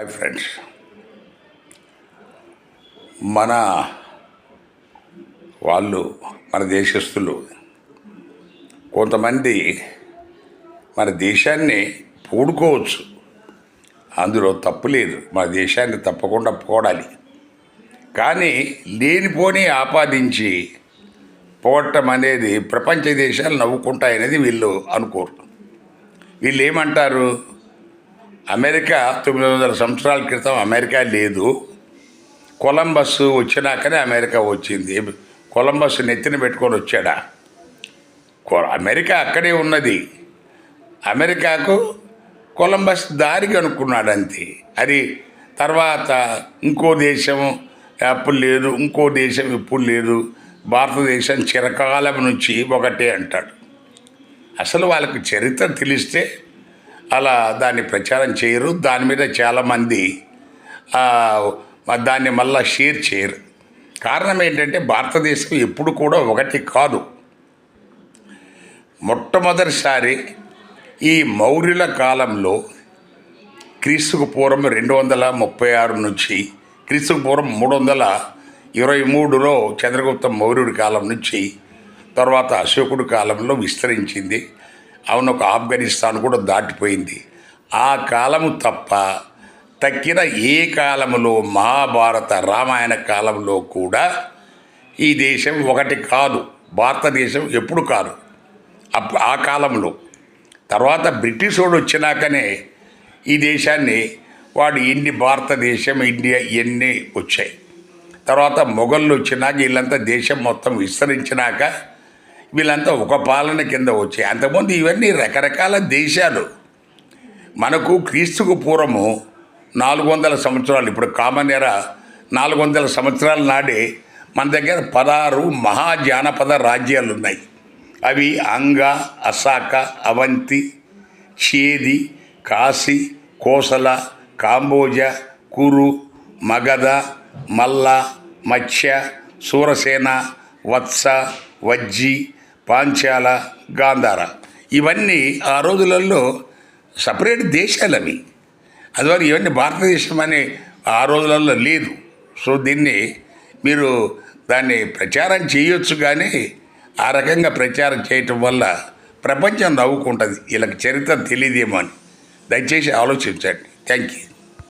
Hi friends. మన వాళ్ళు మన దేశస్తులు కొంతమంది మన దేశాన్ని పూడుకోవచ్చు. అందులో తప్పు లేదు. మన దేశాన్ని తప్పకుండా పోడాలి కానీ లేనిపోని ఆపాదించి పోవటం అనేది ప్రపంచ దేశాలు నవ్వుకుంటాయనేది వీళ్ళు అనుకోరు. వీళ్ళు ఏమంటారు? అమెరికా తొమ్మిది వందల సంవత్సరాల క్రితం అమెరికా లేదు. కొలంబస్ వచ్చినాకనే అమెరికా వచ్చింది. కొలంబస్ నెత్తిన పెట్టుకొని వచ్చాడా? కొ- అమెరికా అక్కడే ఉన్నది. అమెరికాకు కొలంబస్ దారి కనుక్కున్నాడు అంతే. అది తర్వాత ఇంకో దేశం అప్పుడు లేదు ఇంకో దేశం ఇప్పుడు లేదు. భారతదేశం చిరకాలం నుంచి ఒకటే అంటాడు. అసలు వాళ్ళకి చరిత్ర తెలిస్తే అలా దాన్ని ప్రచారం చేయరు. దాని మీద చాలామంది దాన్ని మళ్ళా షేర్ చేయరు. కారణం ఏంటంటే భారతదేశం ఎప్పుడు కూడా ఒకటి కాదు. మొట్టమొదటిసారి ఈ మౌర్యుల కాలంలో క్రీస్తుకు పూర్వం రెండు వందల ముప్పై ఆరు నుంచి క్రీస్తుకు పూర్వం మూడు వందల ఇరవై మూడులో చంద్రగుప్త మౌర్యుడి కాలం నుంచి తర్వాత అశోకుడి కాలంలో విస్తరించింది. అవును ఒక ఆఫ్ఘనిస్తాన్ కూడా దాటిపోయింది. ఆ కాలము తప్ప తక్కిన ఏ కాలములో మహాభారత రామాయణ కాలంలో కూడా ఈ దేశం ఒకటి కాదు భారతదేశం ఎప్పుడు కాదు. అప్ ఆ కాలంలో తర్వాత బ్రిటిష్ వాడు వచ్చినాకనే ఈ దేశాన్ని వాడు ఇన్ని భారతదేశం ఇండియా ఇవన్నీ వచ్చాయి. తర్వాత మొఘళ్ళు వచ్చినాక వీళ్ళంతా దేశం మొత్తం విస్తరించినాక వీళ్ళంతా ఒక పాలన కింద వచ్చాయి అంతకుముందు ఇవన్నీ రకరకాల దేశాలు. మనకు క్రీస్తుకు పూర్వము నాలుగు వందల సంవత్సరాలు ఇప్పుడు కామన్ ఎరా నాలుగు వందల సంవత్సరాల నాడే మన దగ్గర పదహారు మహాజానపద రాజ్యాలు ఉన్నాయి. అవి అంగ అసాక అవంతి చేది కాశీ కోసల కాంబోజ కురు మగధ మల్ల మత్స్య సూరసేన వత్స వజ్జి పాంచాల గాంధార. ఇవన్నీ ఆ రోజులలో సపరేట్ దేశాలు అవి అందువల్ల ఇవన్నీ భారతదేశం అనే ఆ రోజులలో లేదు. సో దీన్ని మీరు దాన్ని ప్రచారం చేయొచ్చు కానీ ఆ రకంగా ప్రచారం చేయటం వల్ల ప్రపంచం నవ్వుకుంటుంది. వీళ్ళకి చరిత్ర తెలియదేమో అని. దయచేసి ఆలోచించండి. Thank you.